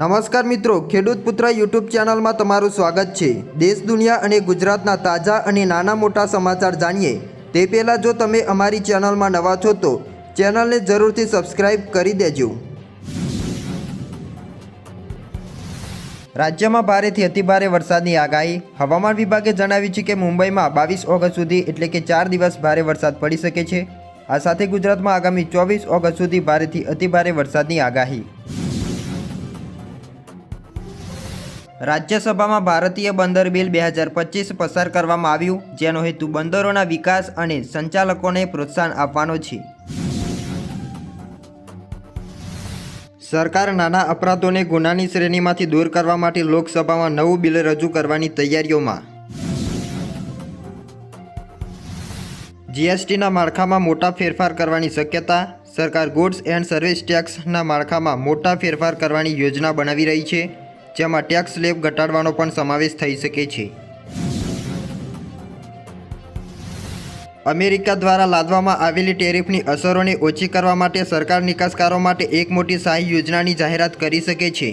નમસ્કાર મિત્રો, ખેડૂત પુત્ર યુટ્યુબ ચેનલમાં તમારું સ્વાગત છે. દેશ, દુનિયા અને ગુજરાતના તાજા અને નાના મોટા સમાચાર જાણીએ. તે પહેલાં જો તમે અમારી ચેનલમાં નવા છો તો ચેનલને જરૂરથી સબસ્ક્રાઇબ કરી દેજો. રાજ્યમાં ભારેથી અતિભારે વરસાદની આગાહી. હવામાન વિભાગે જણાવ્યું છે કે મુંબઈમાં બાવીસ ઓગસ્ટ સુધી એટલે કે ચાર દિવસ ભારે વરસાદ પડી શકે છે. આ સાથે ગુજરાતમાં આગામી ચોવીસ ઓગસ્ટ સુધી ભારેથી અતિભારે વરસાદની આગાહી. રાજ્યસભામાં ભારતીય બંદર બિલ બે હજાર પચીસ પસાર કરવામાં આવ્યું, જેનો હેતુ બંદરોના વિકાસ અને સંચાલકોને પ્રોત્સાહન આપવાનો છે. સરકાર નાના અપરાધોને ગુનાની શ્રેણીમાંથી દૂર કરવા માટે લોકસભામાં નવું બિલ રજૂ કરવાની તૈયારીઓમાં. જીએસટીના માળખામાં મોટા ફેરફાર કરવાની શક્યતા, સરકાર ગુડ્સ એન્ડ સર્વિસ ટેક્સના માળખામાં મોટા ફેરફાર કરવાની યોજના બનાવી રહી છે. જેમાં ટેક્સ સ્લેબ ઘટાડવાનો પણ સમાવેશ થઈ શકે છે. અમેરિકા દ્વારા લાદવામાં આવેલી ટેરિફની અસરોને ઓછી કરવા માટે સરકાર નિકાસકારો માટે એક મોટી સહાય યોજનાની જાહેરાત કરી શકે છે.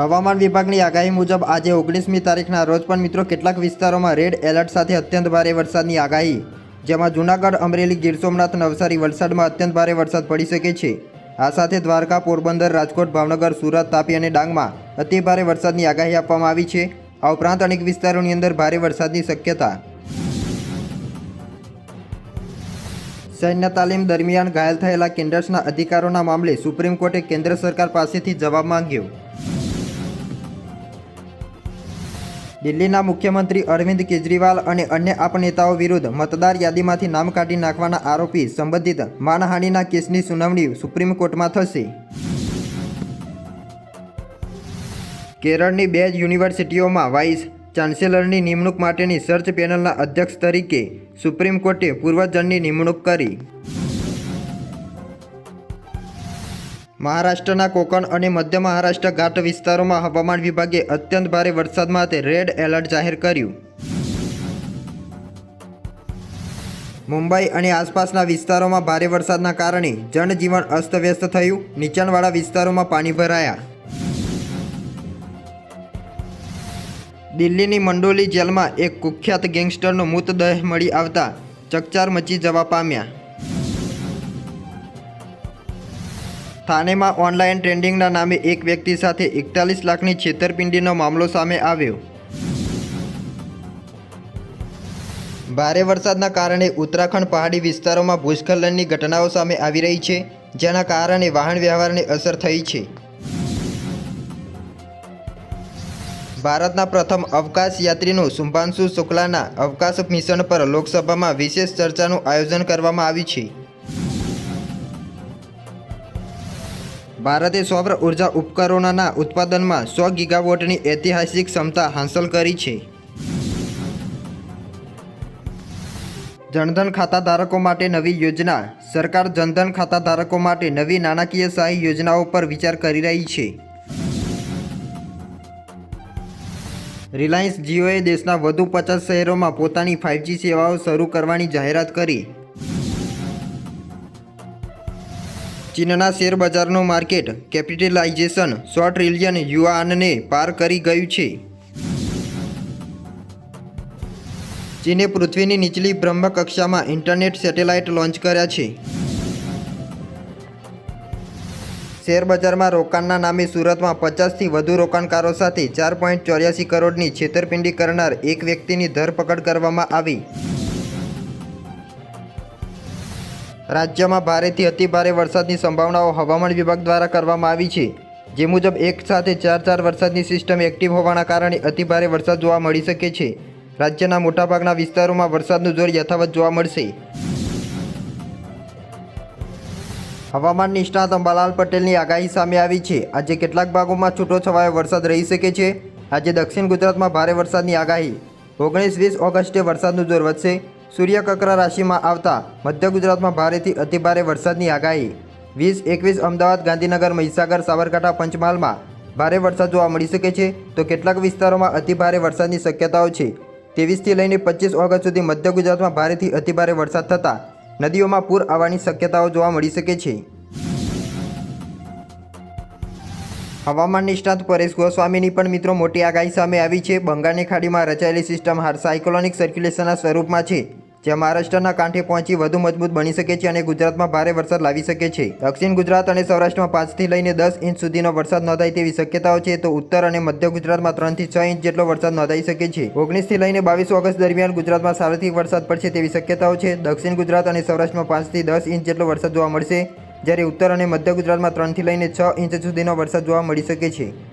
હવામાન વિભાગની આગાહી મુજબ આજે ઓગણીસમી તારીખના રોજ પણ મિત્રો કેટલાક વિસ્તારોમાં રેડ એલર્ટ સાથે અત્યંત ભારે વરસાદની આગાહી, જેમાં જૂનાગઢ, અમરેલી, ગીર સોમનાથ, નવસારી વલસાડમાં અત્યંત ભારે વરસાદ પડી શકે છે. આ સાથે દ્વારકા, પોરબંદર, રાજકોટ, ભાવનગર, સુરત, તાપી અને ડાંગમાં અતિભારે વરસાદની આગાહી આપવામાં આવી છે. આ ઉપરાંત અનેક વિસ્તારોની અંદર ભારે વરસાદની શક્યતા. સૈન્ય તાલીમ દરમિયાન ઘાયલ થયેલા કેન્ડર્સના અધિકારોના મામલે સુપ્રીમ કોર્ટે કેન્દ્ર સરકાર પાસેથી જવાબ માંગ્યો. દિલ્હીના મુખ્યમંત્રી અરવિંદ કેજરીવાલ અને અન્ય આપ નેતાઓ વિરુદ્ધ મતદાર યાદીમાંથી નામ કાઢી નાખવાના આરોપી સંબંધિત માનહાનિના કેસની સુનાવણી સુપ્રીમ કોર્ટમાં થશે. કેરળની બે યુનિવર્સિટીઓમાં વાઇસ ચાન્સેલરની નિમણૂક માટેની સર્ચ પેનલના અધ્યક્ષ તરીકે સુપ્રીમ કોર્ટે પૂર્વજનની નિમણૂક કરી. મહારાષ્ટ્રના કોકણ અને મધ્ય મહારાષ્ટ્ર ઘાટ વિસ્તારોમાં હવામાન વિભાગે અત્યંત ભારે વરસાદ માટે રેડ એલર્ટ જાહેર કર્યું. મુંબઈ અને આસપાસના વિસ્તારોમાં ભારે વરસાદના કારણે જનજીવન અસ્તવ્યસ્ત થયું. નીચાણવાળા વિસ્તારોમાં પાણી ભરાયા. દિલ્હીની મંડોલી જેલમાં એક કુખ્યાત ગેંગસ્ટરનો મૃતદેહ મળી આવતા ચકચાર મચી જવા પામ્યા. થાનેમાં ઓનલાઈન ટ્રેન્ડિંગના નામે એક વ્યક્તિ સાથે એકતાલીસ લાખની છેતરપિંડીનો મામલો સામે આવ્યો. ભારે વરસાદના કારણે ઉત્તરાખંડ પહાડી વિસ્તારોમાં ભૂસ્ખલનની ઘટનાઓ સામે આવી રહી છે, જેના કારણે વાહન વ્યવહારને અસર થઈ છે. ભારતના પ્રથમ અવકાશ યાત્રીનું શુભાંશુ શુક્લાના અવકાશ મિશન પર લોકસભામાં વિશેષ ચર્ચાનું આયોજન કરવામાં આવ્યું છે. ભારતે સૌર ઊર્જા ઉપકરણોના ઉત્પાદનમાં સો ગીગાવોટની ઐતિહાસિક ક્ષમતા હાંસલ કરી છે. જનધન ખાતા ધારકો માટે નવી યોજના. સરકાર જનધન ખાતા ધારકો માટે નવી નાણાકીય સહાય યોજનાઓ પર વિચાર કરી રહી છે. રિલાયન્સ જીઓએ દેશના વધુ પચાસ શહેરોમાં પોતાની ફાઇવજી સેવાઓ શરૂ કરવાની જાહેરાત કરી. ચીનના શેરબજારનું માર્કેટ કેપિટલાઇઝેશન સો ટ્રિલિયન યુઆનને પાર કરી ગયું છે. ચીને પૃથ્વીની નીચલી બ્રહ્મકક્ષામાં ઇન્ટરનેટ સેટેલાઇટ લોન્ચ કર્યા છે. શેરબજારમાં રોકાણના નામે સુરતમાં પચાસથી વધુ રોકાણકારો સાથે ચાર પોઈન્ટ ચોર્યાસી કરોડની છેતરપિંડી કરનાર એક વ્યક્તિની ધરપકડ કરવામાં આવી. રાજ્યમાં ભારેથી અતિભારે વરસાદની સંભાવનાઓ હવામાન વિભાગ દ્વારા કરવામાં આવી છે. જે મુજબ એક સાથે ચાર ચાર વરસાદની સિસ્ટમ એક્ટિવ હોવાના કારણે અતિભારે વરસાદ જોવા મળી શકે છે. રાજ્યના મોટાભાગના વિસ્તારોમાં વરસાદનું જોર યથાવત જોવા મળશે. હવામાન નિષ્ણાત અંબાલાલ પટેલની આગાહી સામે આવી છે. આજે કેટલાક ભાગોમાં છૂટોછવાયો વરસાદ રહી શકે છે. આજે દક્ષિણ ગુજરાતમાં ભારે વરસાદની આગાહી. ઓગણીસ વીસ ઓગસ્ટે વરસાદનું જોર વધશે. સૂર્ય રાશિમાં આવતા મધ્ય ગુજરાતમાં ભારેથી અતિભારે વરસાદની આગાહી. વીસ એકવીસ અમદાવાદ, ગાંધીનગર, મહીસાગર, સાબરકાંઠા, પંચમહાલમાં ભારે વરસાદ જોવા મળી શકે છે. તો કેટલાક વિસ્તારોમાં અતિભારે વરસાદની શક્યતાઓ છે. ત્રેવીસથી લઈને પચીસ ઓગસ્ટ સુધી મધ્ય ગુજરાતમાં ભારેથી અતિભારે વરસાદ થતાં નદીઓમાં પૂર આવવાની શક્યતાઓ જોવા મળી શકે છે. હવામાન નિષ્ણાત પરેશ ગોસ્વામીની પણ મિત્રો મોટી આગાહી સામે આવી છે. બંગાળની ખાડીમાં રચાયેલી સિસ્ટમ હાર સાયક્લોનિક સર્ક્યુલેશનના સ્વરૂપમાં છે. જે મહારાષ્ટ્રના કાંઠે પહોંચી વધુ મજબૂત બની શકે છે અને ગુજરાતમાં ભારે વરસાદ લાવી શકે છે. દક્ષિણ ગુજરાત અને સૌરાષ્ટ્રમાં પાંચથી લઈને દસ ઇંચ સુધીનો વરસાદ નોંધાય તેવી શક્યતાઓ છે તો ઉત્તર અને મધ્ય ગુજરાતમાં ત્રણથી છ ઇંચ જેટલો વરસાદ નોંધાઈ શકે છે. ઓગણીસથી લઈને બાવીસ ઓગસ્ટ દરમિયાન ગુજરાતમાં સાર્વત્રિક વરસાદ પડશે તેવી શક્યતાઓ છે. દક્ષિણ ગુજરાત અને સૌરાષ્ટ્રમાં પાંચથી દસ ઇંચ જેટલો વરસાદ જોવા મળશે, જ્યારે ઉત્તર અને મધ્ય ગુજરાતમાં ત્રણથી લઈને છ ઇંચ સુધીનો વરસાદ જોવા મળી શકે છે.